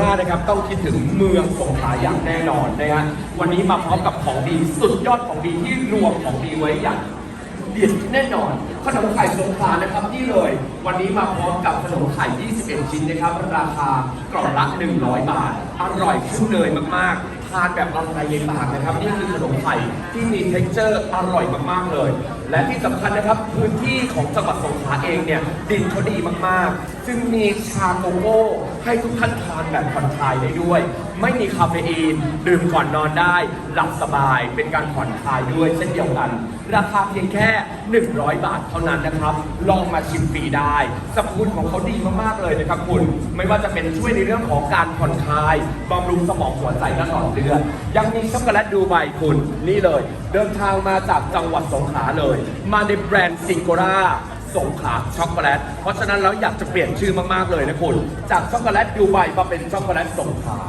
ราชนะครับต้องคิดถึงเมืองสงขลาอย่างแน่นอนนะฮะวันนี้มาพร้อมกับของดีสุดยอดของดีที่รวมของดีไว้อย่างเด็ดแน่นอน ขนมไข่สงขลานะครับนี่เลย วันนี้มาพร้อมกับขนมไข่ 21 ชิ้นนะครับ ราคากล่องละ 100 บาท อร่อยขึ้นเลยมากๆ ทานแบบละลายในปากนะครับ นี่คือขนมไข่ที่มี t e x t อร์อร่อยมากๆเลย และที่สำคัญนะครับพื้นที่ของจังหวัดสงขลาเองเนี่ยดินเขาดีมากๆจึงมีชาโกโก้ให้ทุกท่านทานแบบผ่อนคลายได้ด้วย ไม่มีคาเฟอีนดื่มก่อนนอนได้ หลับสบายเป็นการผ่อนคลายด้วยเช่นเดียวกัน ราคาเพียงแค่100 บาทเท่านั้นนะครับ ลองมาชิมฟรีได้สรรพคุณของเขาดีมากๆเลยนะครับคุณ ไม่ว่าจะเป็นช่วยในเรื่องของการผ่อนคลายบำรุงสมองหัวใจและหลอดเลือด ยังมีช็อกโกแลตดูไบคุณ นี่เลย เดินทางมาจากจังหวัดสงขลาเลย มาในแบรนด์ซิงโกราสงขลาช็อกโกแลต เพราะฉะนั้นเราอยากจะเปลี่ยนชื่อมากๆเลยนะคุณ จากช็อกโกแลตดูไบมาเป็นช็อกโกแลตสงขลา